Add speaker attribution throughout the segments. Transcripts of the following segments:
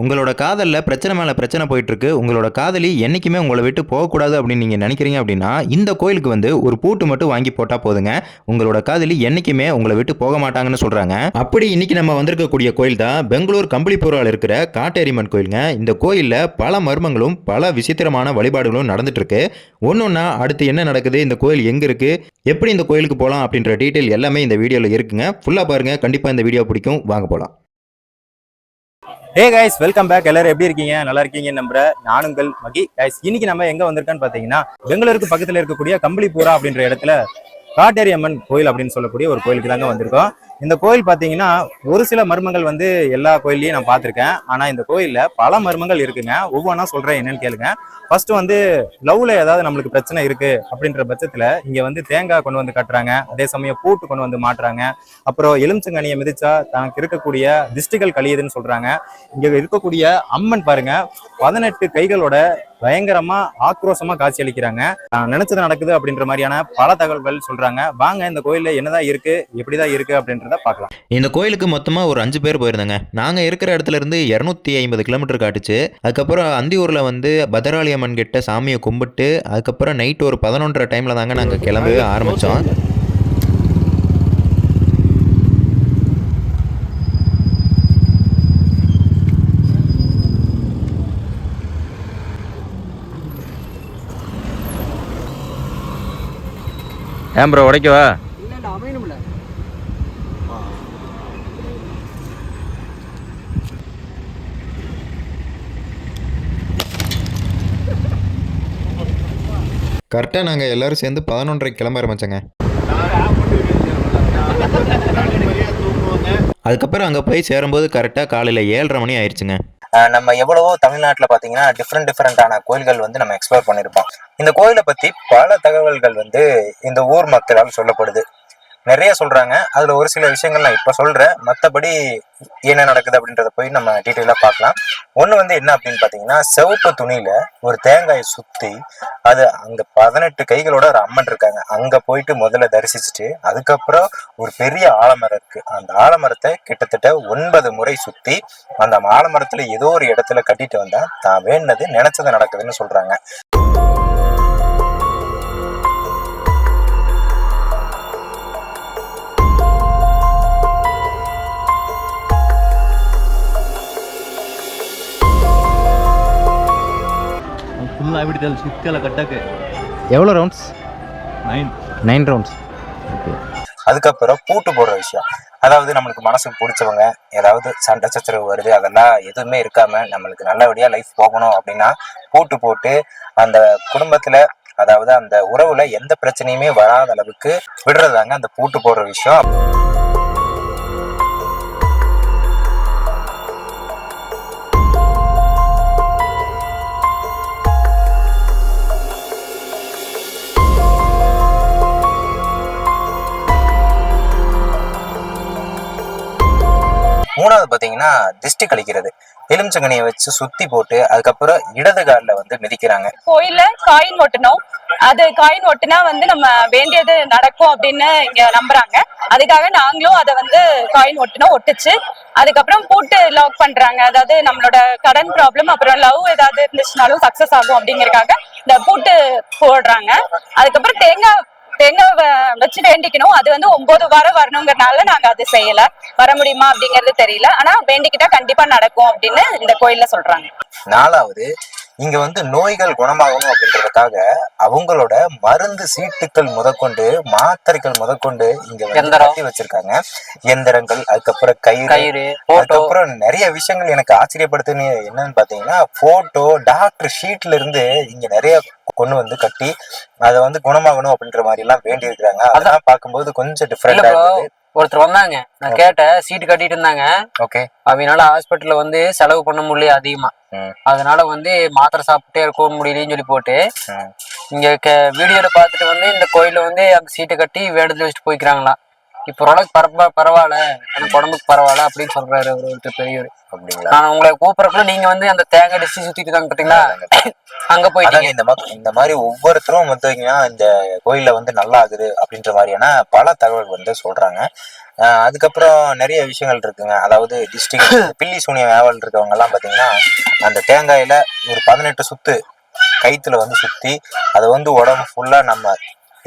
Speaker 1: உங்களோட காதலில் பிரச்சனை மேலே பிரச்சனை போயிட்டுருக்கு. உங்களோட காதலி என்றைக்குமே உங்களை விட்டு போகக்கூடாது அப்படின்னு நீங்கள் நினைக்கிறீங்க அப்படின்னா இந்த கோயிலுக்கு வந்து ஒரு பூட்டு மட்டும் வாங்கி போட்டால் போதுங்க. உங்களோட காதலி என்றைக்குமே உங்களை விட்டு போக மாட்டாங்கன்னு சொல்கிறாங்க அப்படி இன்னைக்கு நம்ம வந்திருக்கக்கூடிய கோயில் தான் பெங்களூர் கம்பளிப்பூரால் இருக்கிற காட்டேரிமன் கோயிலுங்க. இந்த கோயிலில் பல மர்மங்களும் பல விசித்திரமான வழிபாடுகளும் நடந்துட்டுருக்கு. ஒன்று ஒன்றா அடுத்து என்ன நடக்குது? இந்த கோயில் எங்கே இருக்குது எப்படி இந்த கோயிலுக்கு போகலாம் அப்படின்ற டீட்டெயில் எல்லாமே இந்த வீடியோவில் இருக்குங்க. ஃபுல்லாக பாருங்க. கண்டிப்பாக இந்த வீடியோ பிடிக்கும். வாங்க போகலாம்
Speaker 2: ஹே கைஸ் வெல்கம் பேக் எல்லாரும் எப்படி இருக்கீங்க? நல்லா இருக்கீங்க நம்புற நானுங்கள் மகி. கைஸ் இன்னைக்கு நம்ம எங்க வந்திருக்கோன்னு பாத்தீங்கன்னா பெங்களூருக்கு பக்கத்துல இருக்கக்கூடிய கம்பளிபூரா அப்படின்ற இடத்துல காட்டேரி அம்மன் கோயில் அப்படின்னு சொல்லக்கூடிய ஒரு கோயிலுக்கு தாங்க வந்திருக்கோம். இந்த கோயில் பார்த்தீங்கன்னா ஒரு சில மர்மங்கள் வந்து எல்லா கோயில்லையும் நான் பார்த்துருக்கேன் ஆனால் இந்த கோயிலில் பல மர்மங்கள் இருக்குங்க. ஒவ்வொன்றா சொல்கிறேன் என்னன்னு கேளுங்க. ஃபர்ஸ்ட் வந்து லவ்ல ஏதாவது நம்மளுக்கு பிரச்சனை இருக்குது அப்படின்ற பட்சத்தில் இங்கே வந்து தேங்காய் கொண்டு வந்து கட்டுறாங்க. அதே சமயம் பூட்டு கொண்டு வந்து மாட்டுறாங்க. அப்புறம் எலுமிச்சங்கனியை மிதிச்சா தனக்கு இருக்கக்கூடிய திஷ்டிகள் கழியுதுன்னு சொல்கிறாங்க இங்கே இருக்கக்கூடிய அம்மன் பாருங்க பதினெட்டு கைகளோட பயங்கரமா ஆக்ரோஷமா காட்சி அளிக்கிறாங்க. நினைச்சது நடக்குது அப்படின்ற மாதிரியான பல தகவல்கள் சொல்றாங்க. வாங்க இந்த கோயில்ல என்னதான் இருக்கு எப்படிதான் இருக்கு அப்படின்றத பார்க்கலாம்.
Speaker 1: இந்த கோயிலுக்கு மொத்தமாக ஒரு அஞ்சு பேர் போயிருந்தாங்க. நாங்கள் இருக்கிற இடத்துல இருந்து இரநூத்தி ஐம்பது கிலோமீட்டர் காட்டுச்சு. அதுக்கப்புறம் அந்தியூரில் வந்து பத்ராளி அம்மன் கிட்ட சாமியை கும்பிட்டு அதுக்கப்புறம் நைட் ஒரு பதினொன்றரை டைமில் தாங்க நாங்கள் கிளம்பவே ஆரம்பித்தோம்
Speaker 2: ஏன் ப்ரோ உடைக்கவா?
Speaker 1: கரெக்டாக நாங்கள் எல்லோரும் சேர்ந்து பதினொன்றரை கிளம்ப ஆரம்பிச்சோங்க அதுக்கப்புறம் அங்கே போய் சேரும்போது கரெக்டாக காலையில் ஏழரை மணி ஆயிடுச்சுங்க
Speaker 3: நம்ம எவ்வளவோ தமிழ்நாட்டில் பார்த்தீங்கன்னா டிஃப்ரெண்ட் டிஃப்ரெண்டான கோயில்கள் வந்து நம்ம எக்ஸ்ப்ளோர் பண்ணியிருப்போம் இந்த கோயிலை பற்றி பல தகவல்கள் வந்து இந்த ஊர் மக்களால் சொல்லப்படுது. நிறைய சொல்கிறாங்க அதில் ஒரு சில விஷயங்கள் நான் இப்போ சொல்கிறேன் மற்றபடி என்ன நடக்குது அப்படின்றத போய் நம்ம டீட்டெயிலாக பார்க்கலாம். ஒன்று வந்து என்ன அப்படின்னு பார்த்தீங்கன்னா சிவப்பு துணியில் ஒரு தேங்காயை சுற்றி அது அங்கே பதினெட்டு கைகளோட ஒரு அம்மன் இருக்காங்க. அங்கே போயிட்டு முதல்ல தரிசிச்சுட்டு அதுக்கப்புறம் ஒரு பெரிய ஆலமரம் இருக்குது அந்த ஆலமரத்தை கிட்டத்தட்ட ஒன்பது முறை சுற்றி அந்த ஆலமரத்தில் ஏதோ ஒரு இடத்துல கட்டிட்டு வந்தால் தான் வேண்டது நினச்சது நடக்குதுன்னு சொல்கிறாங்க
Speaker 4: ಫುಲ್ ಆಗ್ಬಿಟ್ಟಿದೆ ಸುತ್ತಿ ಎಲ್ಲ ಕಟ್ಟಕ್ಕೆ
Speaker 2: எவ்வளோ ரவுண்ட்ஸ்
Speaker 4: ನೈನ್
Speaker 2: நைன் ரவுண்ட்ஸ்
Speaker 3: அதுக்கப்புறம் பூட்டு போடுற விஷயம் அதாவது நம்மளுக்கு மனசுக்கு பிடிச்சவங்க ஏதாவது சண்டை சச்சரவு வருது அதெல்லாம் எதுவுமே இருக்காம நம்மளுக்கு நல்லபடியா லைஃப் போகணும் அப்படின்னா பூட்டு போட்டு அந்த குடும்பத்துல அதாவது அந்த உறவுல எந்த பிரச்சனையுமே வராத அளவுக்கு விடுறதாங்க அந்த பூட்டு போடுற விஷயம் மூணாவது பாத்தீங்கன்னா திஷ்டி கழிக்கிறது. எலுமிச்சங்கனியை வச்சு சுத்தி போட்டு அதுக்கப்புறம் இடது காலில் வந்து மிதிக்கிறாங்க.
Speaker 5: கோயில்ல காயின் ஒட்டணும். அது காயின் ஒட்டுனா வந்து நம்ம வேண்டியது நடக்கும் அப்படின்னு இங்க நம்புறாங்க. அதுக்காக நாங்களும் அதை வந்து காயின் ஒட்டணும் ஒட்டுச்சு. அதுக்கப்புறம் பூட்டு லாக் பண்றாங்க. அதாவது நம்மளோட கடன் ப்ராப்ளம் அப்புறம் லவ் ஏதாவது இருந்துச்சுனாலும் சக்சஸ் ஆகும் அப்படிங்கறதுக்காக இந்த பூட்டு போடுறாங்க. அதுக்கப்புறம் தேங்காய் தென்னை வச்சு வேண்டிக்கணும். அது வந்து ஒன்பது வாரம் வரணுங்கிறனால நாங்க அது செய்யல. வர முடியுமா அப்படிங்கறது தெரியல. ஆனா வேண்டிக்கிட்டா கண்டிப்பா நடக்கும் அப்படின்னு இந்த கோயில்ல சொல்றாங்க.
Speaker 3: நாலாவது இங்க வந்து நோய்கள் குணமாகணும் அப்படின்றதுக்காக அவங்களோட மருந்து சீட்டுக்கள் முதற்கொண்டு மாத்திரைகள் முதற்கொண்டு இங்க. கட்டி வச்சிருக்காங்க. எந்திரங்கள் அதுக்கப்புறம் கயிறு அதுக்கப்புறம் நிறைய விஷயங்கள் எனக்கு ஆச்சரியப்படுத்துன்னு என்னன்னு பாத்தீங்கன்னா போட்டோ டாக்டர் ஷீட்ல இருந்து இங்க நிறைய கொண்டு வந்து கட்டி அதை வந்து குணமாகணும் அப்படின்ற மாதிரி எல்லாம் வேண்டி இருக்கிறாங்க அதெல்லாம் பார்க்கும்போது கொஞ்சம் டிஃப்ரெண்டா
Speaker 6: ப்ரோ
Speaker 3: இருந்தது.
Speaker 6: ஒருத்தர் வந்தாங்க. நான் கேட்டேன் சீட்டு கட்டிட்டு இருந்தாங்க.
Speaker 3: ஓகே
Speaker 6: அவனால ஹாஸ்பிட்டல்ல வந்து செலவு பண்ண முடியல அதிகமா. அதனால வந்து மாத்திரை சாப்பிட்டே இருக்க முடியலன்னு சொல்லி போட்டு. இங்க வீடியோல பார்த்துட்டு வந்து இந்த கோயில்ல வந்து அந்த சீட்டை கட்டி வேண்டுதல் வச்சுட்டு போய்க்கிறாங்களா இப்போ ஓரளவுக்கு பரவ பரவாயில்ல. எனக்கு உடம்புக்கு பரவாயில்ல அப்படின்னு சொல்றாரு அவர் ஒருத்தர் பெரியவர்.
Speaker 3: அப்படிங்களா?
Speaker 6: நான் உங்களை கூப்பிடறக்குள்ள நீங்க வந்து அந்த தேங்காய் டிஸ்டி சுத்திட்டு இருக்காங்க பாத்தீங்களா? அங்க போயிட்டீங்க.
Speaker 3: இந்த மாதிரி இந்த மாதிரி ஒவ்வொருத்தரும் வந்து இந்த கோயில்ல வந்து நல்லா ஆகுது அப்படின்ற மாதிரியான பல தகவல் வந்து சொல்றாங்க. ஆஹ் அதுக்கப்புறம் நிறைய விஷயங்கள் இருக்குங்க. அதாவது டிஸ்ட்ரிக்ட் பில்லி சூனிய வேவல் இருக்கவங்க எல்லாம் பாத்தீங்கன்னா அந்த தேங்காயில ஒரு பதினெட்டு சுத்து கைத்துல வந்து சுத்தி அதை வந்து உடம்பு ஃபுல்லா நம்ம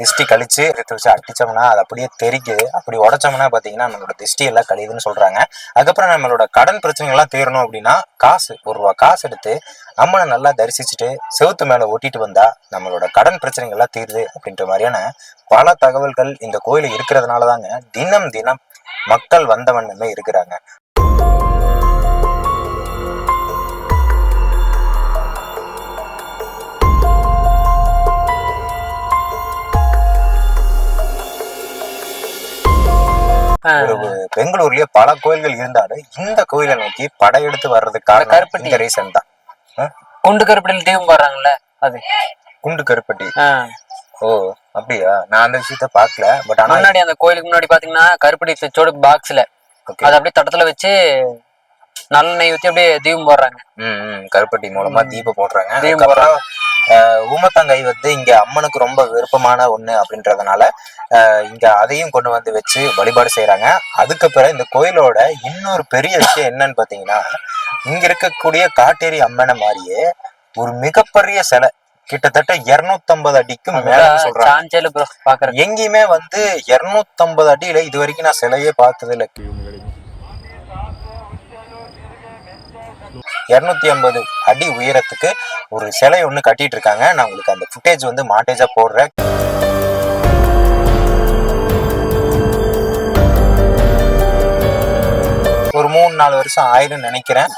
Speaker 3: திஷ்டி கழிச்சு எடுத்து வச்சு அடிச்சோம்னா அது அப்படியே தெரிக்குது. அப்படி உடைச்சோம்னா பார்த்தீங்கன்னா நம்மளோட திஷ்டி எல்லாம் கழியுதுன்னு சொல்றாங்க. அதுக்கப்புறம் நம்மளோட கடன் பிரச்சனைகள் எல்லாம் தீரணும் அப்படின்னா காசு ஒரு ரூபா காசு எடுத்து அம்மனை நல்லா தரிசிச்சுட்டு செவுத்து மேல ஒட்டிட்டு வந்தா நம்மளோட கடன் பிரச்சனைகள் எல்லாம் தீருது அப்படின்ற மாதிரியான பல தகவல்கள் இந்த கோயில் இருக்கிறதுனால தாங்க தினம் தினம் மக்கள் வந்த வண்ணமே இருக்கிறாங்க. பெங்களூர்லயே பல கோயில்கள் இருந்தாலும் இந்த கோயிலை நோக்கி படையெடுத்து வர்றதுக்கு காரணம்
Speaker 6: கருப்பட்டி.
Speaker 3: இந்த ரீசன் தான்.
Speaker 6: குண்டு கருப்படியில் தீபம் போடுறாங்கல்ல அது.
Speaker 3: குண்டு கருப்பட்டி. ஓ அப்படியா? நான் அந்த விஷயத்த பார்க்கல பட்
Speaker 6: முன்னாடி அந்த கோயிலுக்கு முன்னாடி பாத்தீங்கன்னா கருப்படி தச்சோட பாக்ஸ்ல. அதை அப்படியே தட்டத்துல வச்சு நல்லெண்ணெய் ஊத்தி அப்படியே தீபம் போடுறாங்க.
Speaker 3: ம், கருப்பட்டி மூலமா தீபம் போடுறாங்க.
Speaker 6: தீபம்
Speaker 3: ஆஹ், ஊமத்தங்கை வந்து இங்க அம்மனுக்கு ரொம்ப விருப்பமான ஒண்ணு அப்படின்றதுனால இங்க அதையும் கொண்டு வந்து வச்சு வழிபாடு செய்யறாங்க அதுக்கப்புறம் இந்த கோயிலோட இன்னொரு பெரிய விஷயம் என்னன்னு பாத்தீங்கன்னா இங்க இருக்கக்கூடிய காட்டேரி அம்மனை மாதிரியே ஒரு மிகப்பெரிய சிலை கிட்டத்தட்ட 250 அடிக்கும் மேல சொல்றாங்க. எங்கேயுமே வந்து 250 அடியில இது வரைக்கும் நான் சிலையே பார்த்தது இல்ல இரநூத்தி ஐம்பது அடி உயரத்துக்கு ஒரு சிலை ஒன்று கட்டிட்டு இருக்காங்க நான் உங்களுக்கு அந்த ஃபுட்டேஜ் வந்து மாட்டேஜாக போடுறேன். ஒரு மூணு நாலு வருஷம் ஆயிடும்னு நினைக்கிறேன்.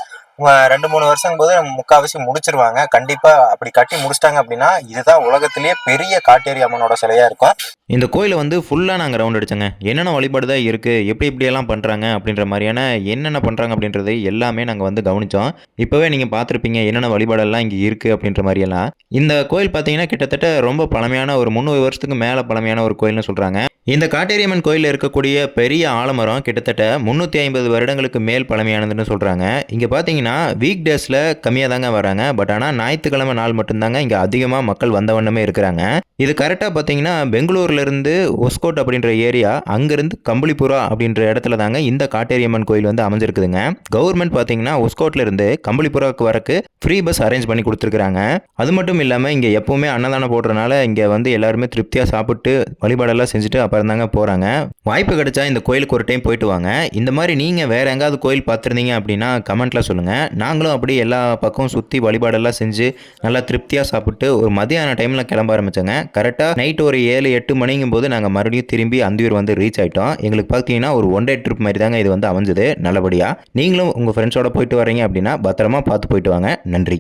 Speaker 3: ரெண்டு மூணு வருஷம் போது முக்காவாசி முடிச்சிருவாங்க. கண்டிப்பா அப்படி கட்டி முடிச்சிட்டாங்க அப்படின்னா இதுதான் உலகத்திலேயே பெரிய காட்டேரி அம்மனோட சிலையா இருக்கும்.
Speaker 1: இந்த கோயிலை வந்து ஃபுல்லாக நாங்கள் ரவுண்ட் அடிச்சோங்க. என்னென்ன வழிபாடு தான் இருக்குது எப்படி இப்படியெல்லாம் பண்ணுறாங்க அப்படின்ற மாதிரியான என்னென்ன பண்ணுறாங்க அப்படின்றது எல்லாமே நாங்கள் வந்து கவனித்தோம் இப்போவே நீங்கள் பார்த்துருப்பீங்க என்னென்ன வழிபாடெல்லாம் இங்கே இருக்குது அப்படின்ற மாதிரியெல்லாம். இந்த கோயில் பார்த்தீங்கன்னா கிட்டத்தட்ட ரொம்ப பழமையான ஒரு முந்நூறு வருஷத்துக்கு மேலே பழமையான ஒரு கோயில்னு சொல்கிறாங்க இந்த காட்டேரியம்மன் கோயிலில் இருக்கக்கூடிய பெரிய ஆலமரம் கிட்டத்தட்ட முந்நூற்றி ஐம்பது வருடங்களுக்கு மேல் பழமையானதுன்னு சொல்கிறாங்க இங்கே பார்த்தீங்கன்னா வீக் டேஸில் கம்மியாக தாங்க வராங்க. பட் ஆனால் ஞாயிற்றுக்கிழமை நாள் மட்டும்தாங்க இங்கே அதிகமாக மக்கள் வந்த வண்ணமே இருக்கிறாங்க. இது கரெக்டாக பார்த்தீங்கன்னா பெங்களூர்லேருந்து ஒஸ்கோட் அப்படின்ற ஏரியா அங்கேருந்து கம்பளிபுரா அப்படின்ற இடத்துல தாங்க இந்த காட்டேரியம்மன் கோயில் வந்து அமைஞ்சிருக்குதுங்க. கவர்மெண்ட் பார்த்தீங்கன்னா ஒஸ்கோட்லேருந்து கம்பளிபுராவுக்கு வரக்கு ஃப்ரீ பஸ் அரேஞ்ச் பண்ணி கொடுத்துருக்குறாங்க. அது மட்டும் இல்லாமல் இங்கே எப்போவுமே அன்னதானம் போடுறதுனால இங்கே வந்து எல்லாருமே திருப்தியாக சாப்பிட்டு வழிபாடெல்லாம் செஞ்சுட்டு அப்புறம் தாங்க போகிறாங்க வாய்ப்பு கிடைச்சா இந்த கோயிலுக்கு ஒரு டைம் போயிட்டு வாங்க. இந்த மாதிரி நீங்கள் வேறு எங்காவது கோயில் பார்த்துருந்தீங்க அப்படின்னா கமெண்ட்டில் சொல்லுங்கள் நாங்களும் அப்படி எல்லா பக்கமும் சுற்றி வழிபாடெல்லாம் செஞ்சு நல்லா திருப்தியாக சாப்பிட்டு ஒரு மதியான டைமில் கிளம்ப ஆரம்பித்தோங்க கரெக்டாக நைட் ஒரு ஏழு எட்டு மணிங்கும் போது நாங்கள் மறுபடியும் திரும்பி அந்தியூர் வந்து ரீச் ஆகிட்டோம் எங்களுக்கு பார்த்தீங்கன்னா ஒரு ஒன் டே ட்ரிப் மாதிரி தாங்க இது வந்து அமைஞ்சது. நல்லபடியாக நீங்களும் உங்கள் ஃப்ரெண்ட்ஸோட போயிட்டு வரீங்க அப்படின்னா பத்திரமா பார்த்து போயிட்டு வாங்க. நன்றி.